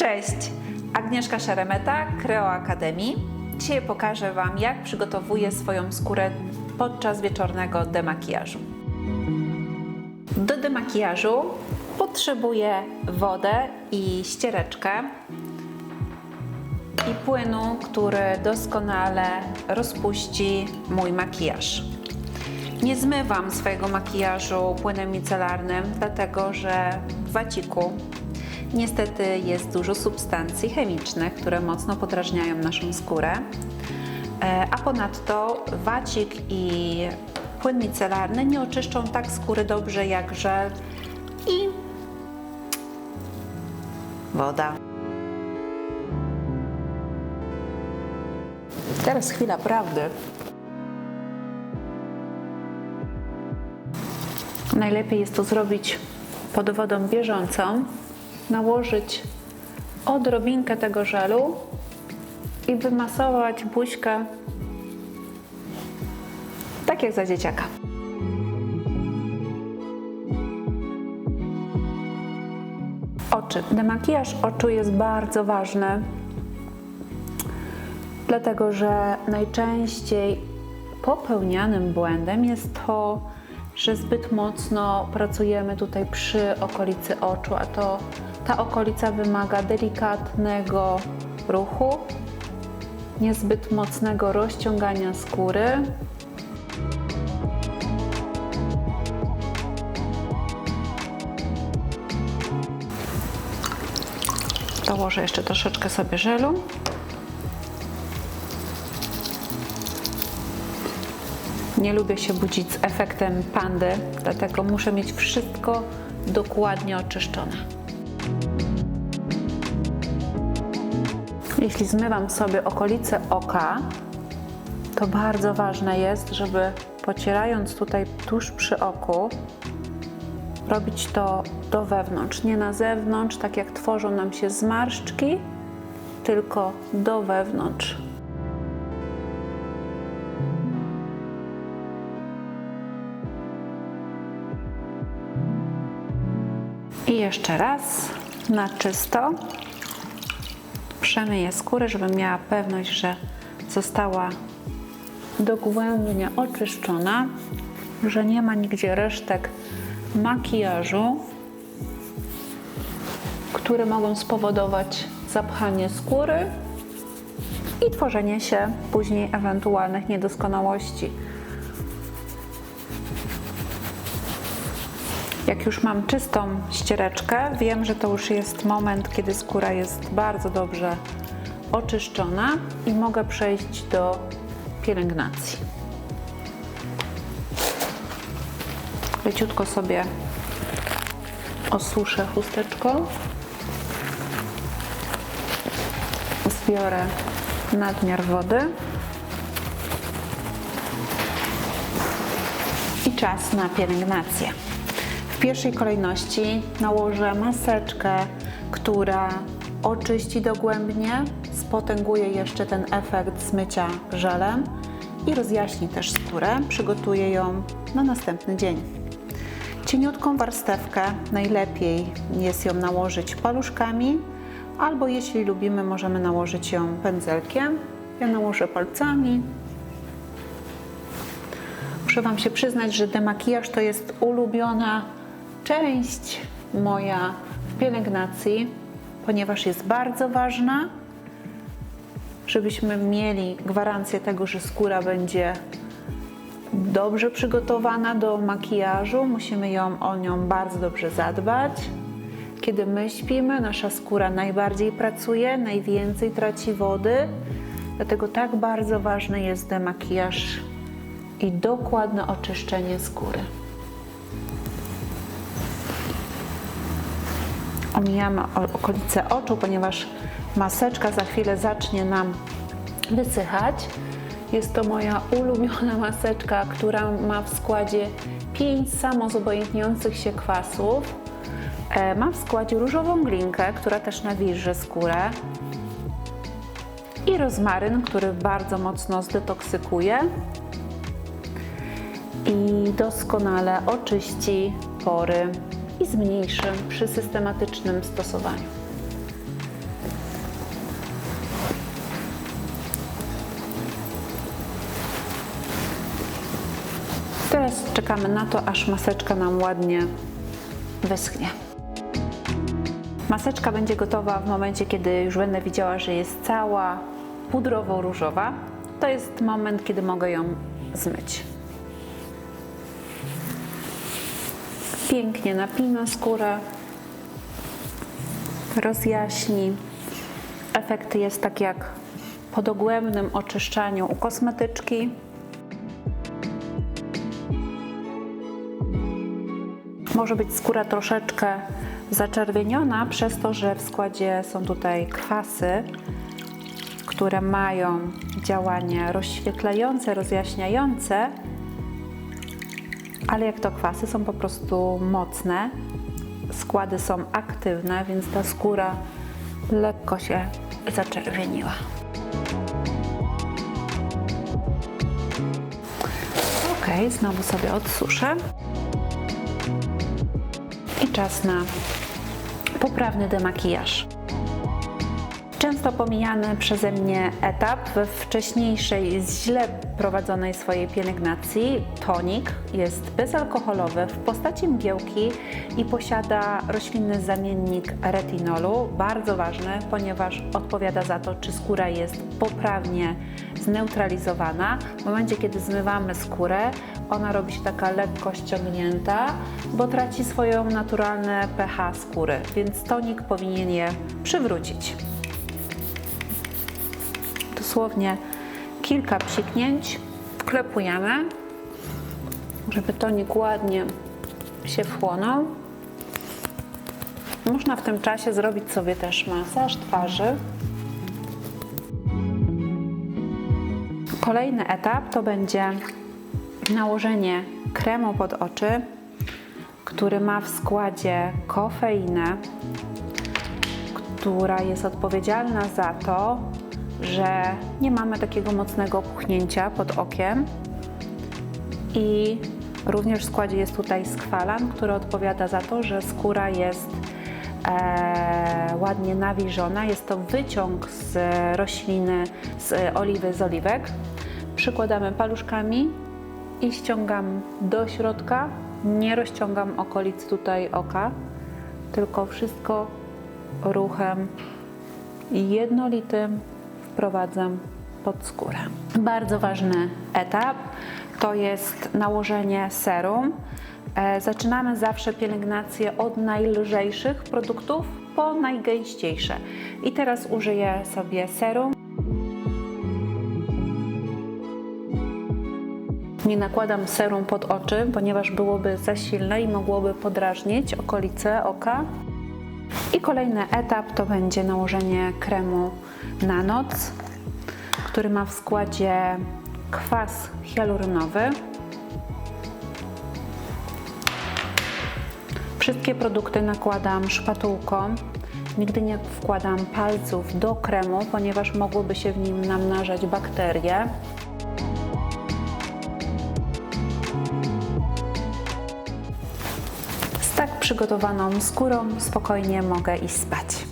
Cześć! Agnieszka Szeremeta, Kreo Akademii. Dzisiaj pokażę Wam, jak przygotowuję swoją skórę podczas wieczornego demakijażu. Do demakijażu potrzebuję wodę i ściereczkę i płynu, który doskonale rozpuści mój makijaż. Nie zmywam swojego makijażu płynem micelarnym, dlatego że w waciku niestety jest dużo substancji chemicznych, które mocno podrażniają naszą skórę. E, A ponadto wacik i płyn micelarny nie oczyszczą tak skóry dobrze jak żel i woda. Teraz chwila prawdy. Najlepiej jest to zrobić pod wodą bieżącą, nałożyć odrobinkę tego żelu i wymasować buźkę tak jak za dzieciaka. Oczy. Demakijaż oczu jest bardzo ważny, dlatego że najczęściej popełnianym błędem jest to, że zbyt mocno pracujemy tutaj przy okolicy oczu, a to ta okolica wymaga delikatnego ruchu, niezbyt mocnego rozciągania skóry. Dołożę jeszcze troszeczkę sobie żelu. Nie lubię się budzić z efektem pandy, dlatego muszę mieć wszystko dokładnie oczyszczone. Jeśli zmywam sobie okolice oka, to bardzo ważne jest, żeby pocierając tutaj tuż przy oku, robić to do wewnątrz, nie na zewnątrz, tak jak tworzą nam się zmarszczki, tylko do wewnątrz. I jeszcze raz na czysto przemyję skórę, żebym miała pewność, że została dogłębnie oczyszczona, że nie ma nigdzie resztek makijażu, które mogą spowodować zapchanie skóry i tworzenie się później ewentualnych niedoskonałości. Jak już mam czystą ściereczkę, wiem, że to już jest moment, kiedy skóra jest bardzo dobrze oczyszczona i mogę przejść do pielęgnacji. Leciutko sobie osuszę chusteczką. Zbiorę nadmiar wody. I czas na pielęgnację. W pierwszej kolejności nałożę maseczkę, która oczyści dogłębnie, spotęguje jeszcze ten efekt zmycia żelem i rozjaśni też skórę. Przygotuję ją na następny dzień. Cieniutką warstewkę najlepiej jest ją nałożyć paluszkami, albo jeśli lubimy, możemy nałożyć ją pędzelkiem. Ja nałożę palcami. Muszę Wam się przyznać, że demakijaż to jest ulubiona część moja w pielęgnacji, ponieważ jest bardzo ważna, żebyśmy mieli gwarancję tego, że skóra będzie dobrze przygotowana do makijażu. Musimy ją o nią bardzo dobrze zadbać. Kiedy my śpimy, nasza skóra najbardziej pracuje, najwięcej traci wody, dlatego tak bardzo ważny jest demakijaż i dokładne oczyszczenie skóry. Omijamy okolice oczu, ponieważ maseczka za chwilę zacznie nam wysychać. Jest to moja ulubiona maseczka, która ma w składzie 5 samozobojętniających się kwasów. E, Ma w składzie różową glinkę, która też nawilży skórę. I rozmaryn, który bardzo mocno zdetoksykuje i doskonale oczyści pory i zmniejszy przy systematycznym stosowaniu. Teraz czekamy na to, aż maseczka nam ładnie wyschnie. Maseczka będzie gotowa w momencie, kiedy już będę widziała, że jest cała pudrowo-różowa. To jest moment, kiedy mogę ją zmyć. Pięknie napina skórę, rozjaśni. Efekt jest tak jak po dogłębnym oczyszczaniu u kosmetyczki. Może być skóra troszeczkę zaczerwieniona przez to, że w składzie są tutaj kwasy, które mają działanie rozświetlające, rozjaśniające, ale jak to kwasy są po prostu mocne, składy są aktywne, więc ta skóra lekko się zaczerwieniła. Ok, znowu sobie odsuszę. I czas na poprawny demakijaż. Często pomijany przeze mnie etap we wcześniejszej, źle prowadzonej swojej pielęgnacji, tonik jest bezalkoholowy w postaci mgiełki i posiada roślinny zamiennik retinolu, bardzo ważny, ponieważ odpowiada za to, czy skóra jest poprawnie zneutralizowana. W momencie, kiedy zmywamy skórę, ona robi się taka lekko ściągnięta, bo traci swoją naturalne pH skóry, więc tonik powinien je przywrócić dosłownie kilka psiknięć, wklepujemy, żeby tonik ładnie się wchłonął. Można w tym czasie zrobić sobie też masaż twarzy. Kolejny etap to będzie nałożenie kremu pod oczy, który ma w składzie kofeinę, która jest odpowiedzialna za to, że nie mamy takiego mocnego puchnięcia pod okiem i również w składzie jest tutaj skwalan, który odpowiada za to, że skóra jest e, ładnie nawilżona. Jest to wyciąg z rośliny, z oliwy, z oliwek. Przykładamy paluszkami i ściągam do środka. Nie rozciągam okolic tutaj oka, tylko wszystko ruchem jednolitym wprowadzam pod skórę. Bardzo ważny etap to jest nałożenie serum. E, Zaczynamy zawsze pielęgnację od najlżejszych produktów po najgęściejsze. I teraz użyję sobie serum. Nie nakładam serum pod oczy, ponieważ byłoby za silne i mogłoby podrażnić okolice oka. I kolejny etap to będzie nałożenie kremu na noc, który ma w składzie kwas hialuronowy. Wszystkie produkty nakładam szpatułką. Nigdy nie wkładam palców do kremu, ponieważ mogłyby się w nim namnażać bakterie. Przygotowaną skórą spokojnie mogę iść spać.